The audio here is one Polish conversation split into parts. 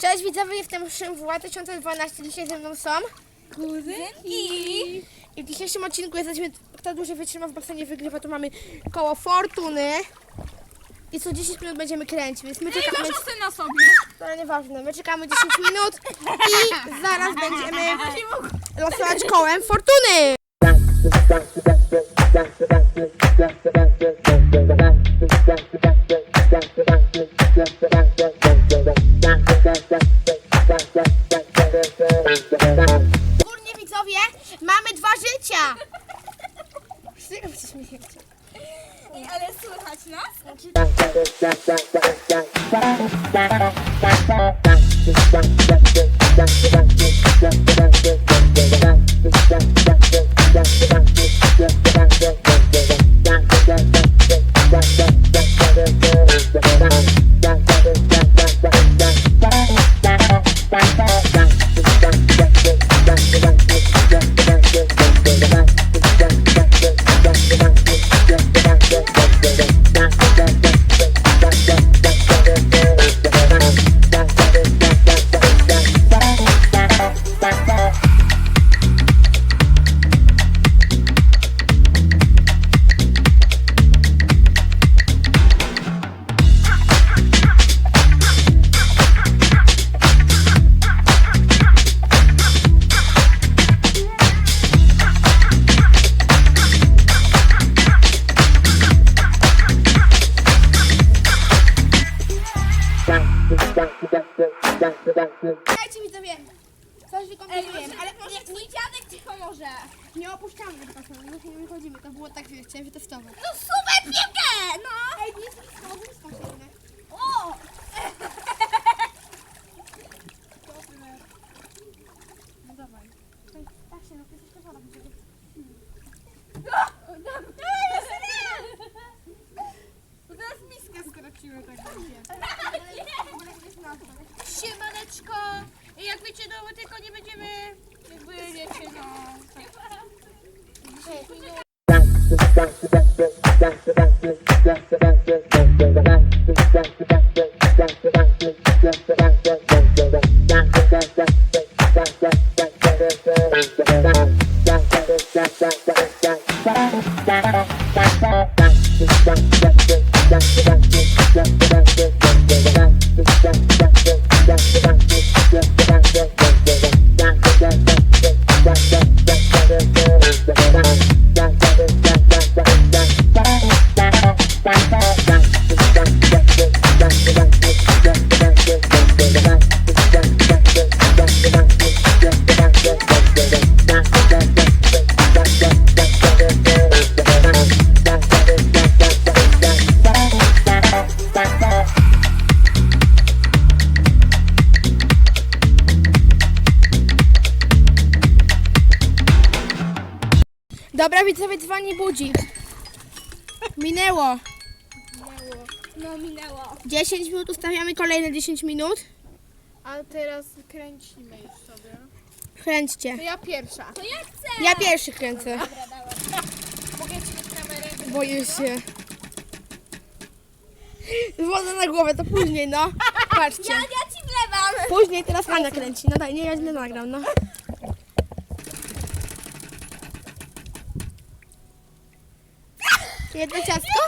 Cześć widzowie, jestem Szym w 2012. Dzisiaj ze mną są Kuzynki. i w dzisiejszym odcinku jesteśmy, kto dłużej wytrzyma w basenie wygrywa, to mamy koło fortuny i co 10 minut będziemy kręcić, więc my czekamy, ty na sobie. to nieważne, my czekamy 10 minut i zaraz będziemy losować kołem fortuny. Górnie widzowie, mamy dwa życia. Ale słychać nas? Dobra, widzowie, dzwoni budzik. Minęło. No minęło. 10 minut, ustawiamy kolejne 10 minut. A teraz kręcimy już sobie. Kręćcie. To ja pierwsza. To ja chcę. Ja pierwszy kręcę. Mogę ci mieć kamerę? Boję się. Woda na głowę, to później, no. Patrzcie. Ja, ja ci wlewam. Później teraz Ania kręci. No daj, nie, ja źle nagram, no. Jedno ciastko?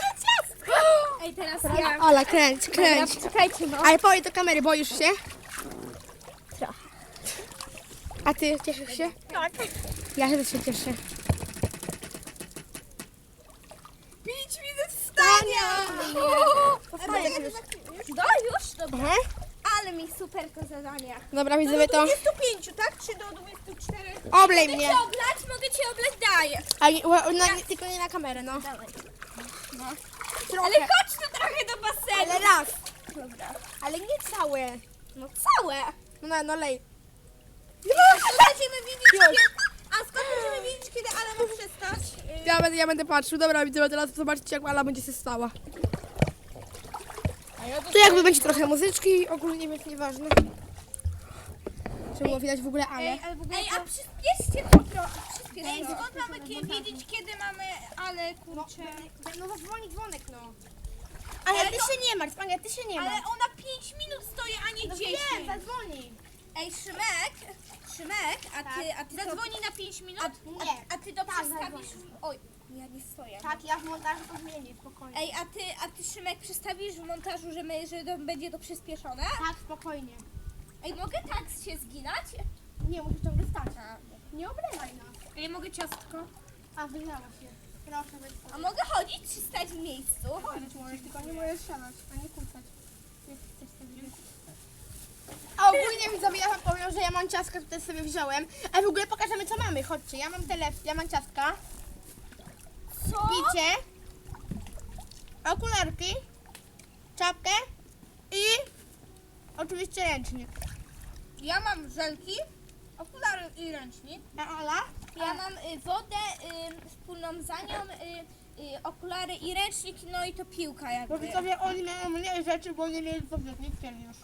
Ej, teraz ja. Ola, kręć, kręć. Czekajcie, no. Ale powiedz do kamery, boisz się? Trochę. A ty cieszysz się? Tak. Ja też się cieszę. 5 minut wstania. Powstaję już. Do? Dobra. Aha. Ale mi super to zadanie. Dobra, widzowie, to 25, tak? Czy do 24? oblej mnie. oblać? Mogę cię oblać? Daję. A, nie- ła- na, nie- tylko nie na kamerę, no. Dawaj. Trochę. Ale chodź tu trochę do basenu. Ale raz. Dobra. Ale nie całe. No całe. No, no, no lej. Będziemy wiedzieć, Już. kiedy... A skąd będziemy wiedzieć, kiedy Ala ma przestać? Y, Ja będę, ja będę patrzył. Dobra, widzowie, teraz zobaczcie, jak Ala będzie się stała. Tu jakby będzie trochę muzyczki, ogólnie więc nieważne. Czy było widać w ogóle Ale? Ej, Ej, a przyspieszcie to trochę. Przyspieszcie. Ej, skąd mamy kie- wiedzieć, kiedy mamy Ale kurczę. No zadzwoni dzwonek, no. Ale Ale ty to- się nie martw, Ania, ty się nie Ale martw. ona 5 minut stoi, a nie No 10. wiem, zadzwoni. Ej, Szymek, Szymek, a ty, a ty Zadzwoni na 5 minut? A- nie. A, ty to Tak. Oj, ja nie stoję. Tak, ja w montażu to zmienię, spokojnie. Ej, a ty, a ty Szymek przestawisz w montażu, że, my, że to będzie to przyspieszone? Tak, spokojnie. Ej, mogę tak się Nie, musisz ciągle stać. A, Nie obrywaj nas. Ej, mogę ciastko? A, wygrała się. Proszę, weź A mogę chodzić czy stać w miejscu? Chodzić możesz, tylko nie możesz siadać, a nie kucać. Jak chcesz sobie A ogólnie widzowie, ja wam powiem, że ja mam ciastka, tutaj sobie wziąłem. A w ogóle pokażemy co mamy, chodźcie. Ja mam telefon, ja mam ciastka. Co? Picie. Okularki. Czapkę. I oczywiście ręcznik. Ja mam żelki, okulary i ręcznik. A Ala? Ja mam y, wodę y, wspólną za nią, y, y, okulary i ręcznik, no i to piłka Bo jakby. widzowie, oni mają mniej rzeczy, bo nie mieli chcieli już.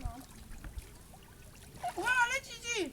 No. Ła, leci ci!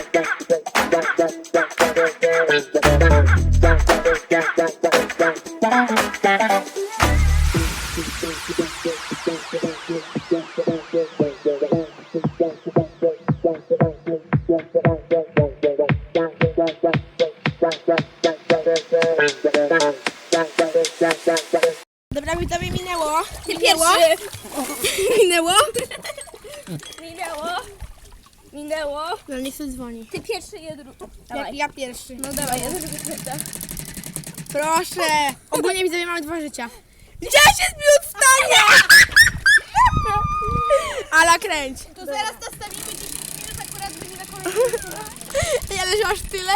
dzwoni. Ty pierwszy ja drugi. Ja, Dawaj. ja pierwszy. No dawaj, ja drugi. Proszę. Ogólnie widzowie mamy dwa życia. 10 minut stania! Ala kręć. To zaraz nastawimy 10 minut, akurat będzie na kolejny. Ja leży aż tyle?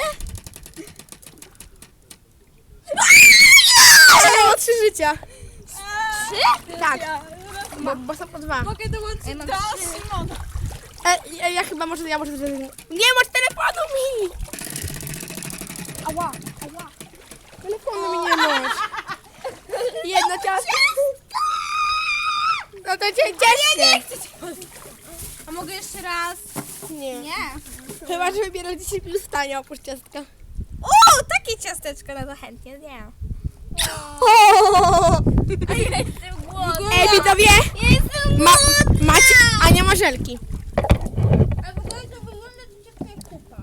Ale mam trzy życia. Trzy? Tak. Bo, bo są po dwa. Mogę dołączyć do. Szymona. E, ja, ja chyba może, ja może... Nie masz telefonu mi! Ała, ała. Telefonu mi nie masz. Jedno ciasto. No to cię cieszę. A mogę jeszcze raz? Nie. Nie. Chyba, że wybierasz 10 plus stanie oprócz ciastka. O, takie ciasteczko, no to chętnie zjem. O! A ja jestem głodna. Ej, widzowie! Ja jestem Ma, macie, Ania ma żelki. A w ogóle to wygląda trochę jak kupa.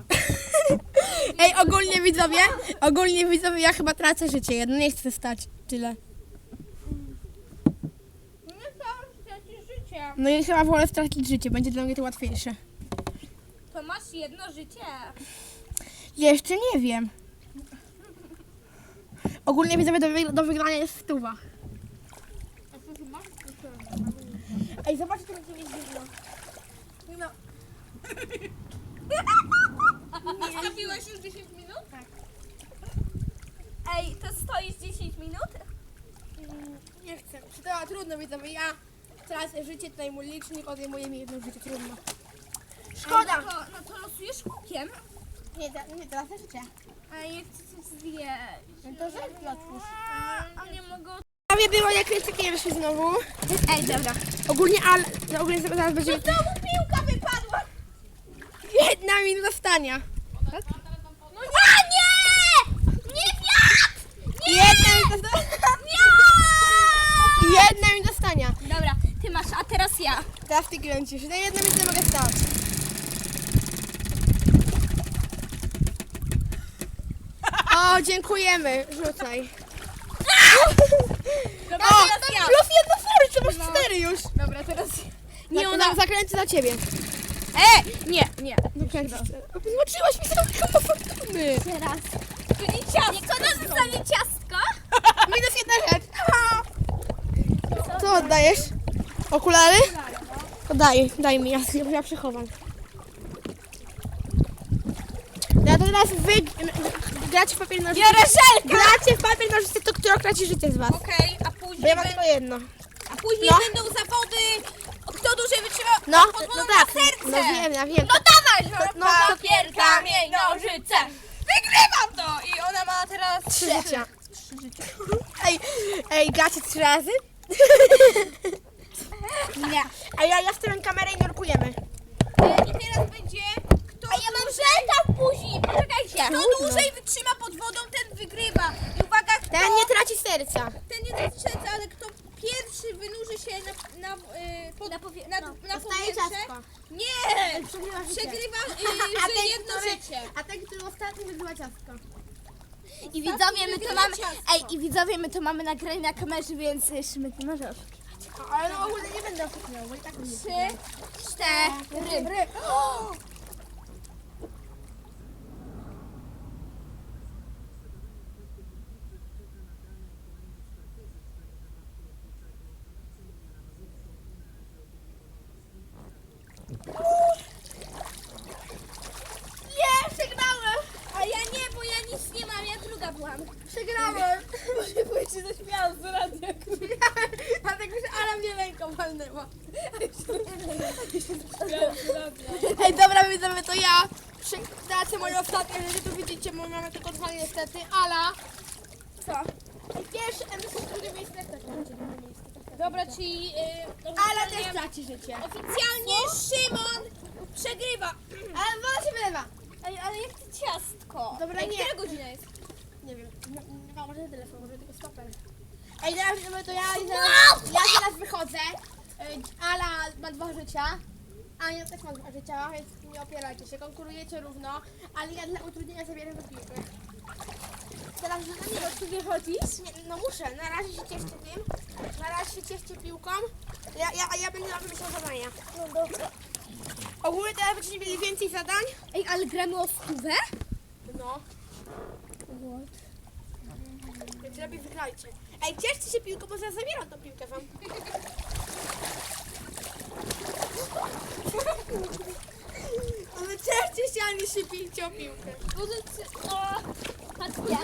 Ej, ogólnie widzowie, ogólnie widzowie, ja chyba tracę życie jedno, nie chcę stać tyle. Nie chciałam stracić życie. No i chyba wolę stracić życie, będzie dla mnie to łatwiejsze. To masz jedno życie. Jeszcze nie wiem. Ogólnie widzowie do, wyg- do wygrania jest stuwa. Ej, zobaczcie, będzie mieć zimno. No. Trafiłeś już 10 minut? Tak. Ej, to stoisz 10 minut? Mm, Nie chcę. Czy to trudno widzowie, ja tracę życie, tutaj mój licznik odejmuje mi jedno życie, trudno. Szkoda! No to, no to losujesz hukiem. Nie, tra- nie tracę życie. A ja chcę coś zjeść. No to żelki otwórz. A nie mogę. Prawie było jak jest pierwszy znowu. Ej, dobra. Ogólnie, ale no, ogólnie zaraz będzie. Znowu piłka wypadła. Jedna minuta stania. No nie! Nie! Nie wiatr! Jedna minuta stania. Jedna minuta stania. Dobra, ty masz, a teraz ja. Teraz ty kręcisz. Na jedną minutę mogę stać. O, dziękujemy. Rzucaj. Dobra, O, teraz ja. plus jedno serce, masz cztery już. Dobra, teraz Nie, Nie, ona ona... zakręcę za ciebie. E! Nie, nie. No kręcisz. Zobaczyłaś mi sobie faktury. Teraz. Czyli ciastko. Kto zostanie ciastko? Minus jedna rzecz. Co oddajesz? Okulary? To daj, daj mi, ja, ja przechowam. Ja to teraz wy gracie w papier nożyce. Biorę żelkę. Gracie w papier nożyce, to kto traci życie z was. Okej, a Bo później, ja mam bę- tylko jedno. a później No. będą zawody, kto dłużej wytrzyma No, pod wodą no tak. na serce. No wiem, ja wiem. No dawaj, no, papier, kamień, nożyce. Wygrywam to! I ona ma teraz Trzy życia. Ej, ej, gracie trzy razy? Nie. A ja, ja wstawiam kamerę i nurkujemy. I teraz będzie kto A ja mam żelka w buzi, poczekajcie. Kto Trudno. dłużej wytrzyma pod wodą, ten wygrywa. I uwaga, kto... Ten nie traci serca. ten nie traci serca, ale kto pierwszy wynurzy się na, na, y, pod, na, powie, na, na Dostaje powietrze... ciastko. Nie! Przegrywa życie. Przegrywa A ten, że jedno który- życie. A ten, który ostatni wygrywa ciastko. I widzowie, my to mamy... Ej, i widzowie, my to mamy nagranie na kamerze, więc jeszcze my to możemy. Ale no ogólnie nie będę oszukiwał, bo i tak nie Trzy, cztery. Ry. Nie, przegrałem! A ja nie, bo ja nic nie mam, ja druga byłam. Przegrałem. Może byś się zaśmiała z radia. Dlatego, że Ala mnie ręką walnęła. Ej, dobra, widzowie, to ja tracę moje ostatnie rzeczy, tu widzicie, bo mamy tylko dwa niestety. Ala. Co? Myślę, że drugie miejsce też. Dobra, czyli... Yy, Ala też traci życie. Oficjalnie Szymon przegrywa. Ale woda się wylewa. Ej, ale jak to ciastko? Dobra, Ej, nie. Która godzina jest? Nie wiem, nie, nie ma może telefon, może tylko stoper. Ej, teraz widzowie, to ja, i zaraz, ja teraz wychodzę. Ej, Ala ma dwa życia. Ania też ma dwa życia, więc nie opierajcie się, konkurujecie równo, ale ja dla utrudnienia zabieram do piłkę. Teraz, na niego ty wychodzisz? Nie, no muszę, na razie się cieszcie tym, na razie się cieszcie piłką, ja, ja, a ja będę robił myślał zadania. No dobra. Ogólnie teraz będziecie mieli więcej zadań? Ej, ale gramy o stówę? No. Więc lepiej wygrajcie. Ej, cieszcie się piłką, bo zaraz zabieram tą piłkę wam. Ale cieszcie się, a nie się bijcie o piłkę. O, patrzcie.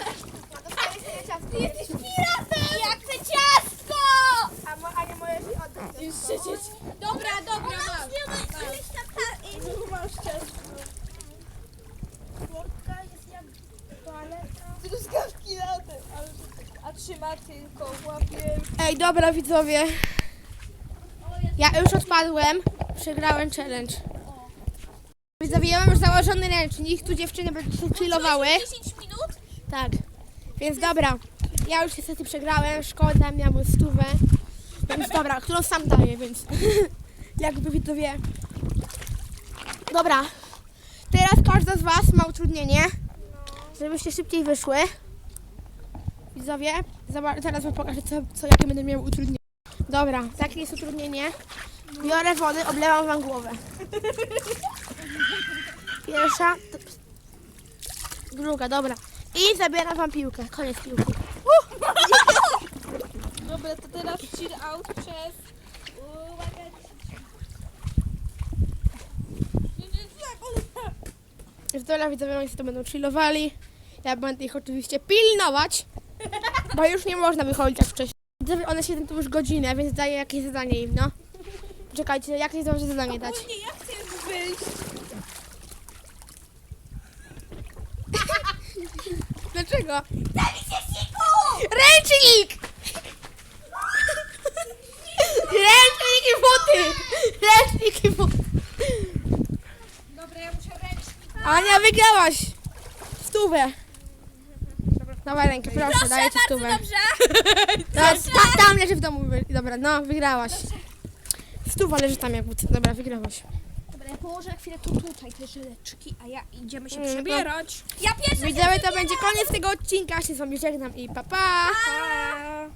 A dostajesz sobie ciastko. Jesteś piratem! Ja chcę ciastko! A, mo, a nie możesz mi oddać. Dobra, dobra, tam ta... Masz ciastko. Słodka jest jak toaleta. Truskawki na tym, ale... A trzyma tylko łapie... Ej, dobra widzowie. Ja już odpadłem. Przegrałem challenge. Widzowie, ja mam już założony ręcznik. Tu dziewczyny będą się chillowały. 10 minut? Tak. Więc dobra. Ja już niestety przegrałem. Szkoda, miałem stówę. Więc dobra, którą sam daję, więc jakby widzowie. Dobra. Teraz każda z Was ma utrudnienie. Żebyście szybciej wyszły. Widzowie, zaraz Wam pokażę, co, co jakie będę miał utrudnienie. Dobra, takie jest utrudnienie. Biorę wody, oblewam Wam głowę. Pierwsza. Druga, dobra. I zabieram Wam piłkę. Koniec piłki. Dobra, to teraz chill out przez... Uwaga. Już dobra, widzowie, oni sobie to będą chillowali. Ja będę ich oczywiście pilnować, bo już nie można wychodzić tak wcześniej. Widzowie, one siedzą tu już godzinę, więc daję jakieś zadanie im, no. Czekajcie, jakie zdążę zadanie dać? Nie, ja chcę już wyjść. Dlaczego? Mi się siku! Ręcznik! Ręcznik i buty! Ręcznik i buty! Dobra, ja muszę rękę Ania, wygrałaś! Stówę. Dawaj rękę, proszę, Proszę, daję ci bardzo stówę. dobrze. Ta, tam leży w domu. Dobra, no, wygrałaś. Stuwa leży tam jak but. Dobra, wygrałaś. Dobra, ja położę na chwilę tu tutaj te żeleczki, a ja idziemy się Mm, przebierać. Ja pierwsza się Widzowie, to będzie koniec tego odcinka. Ja się z wami żegnam i pa pa! przebieram.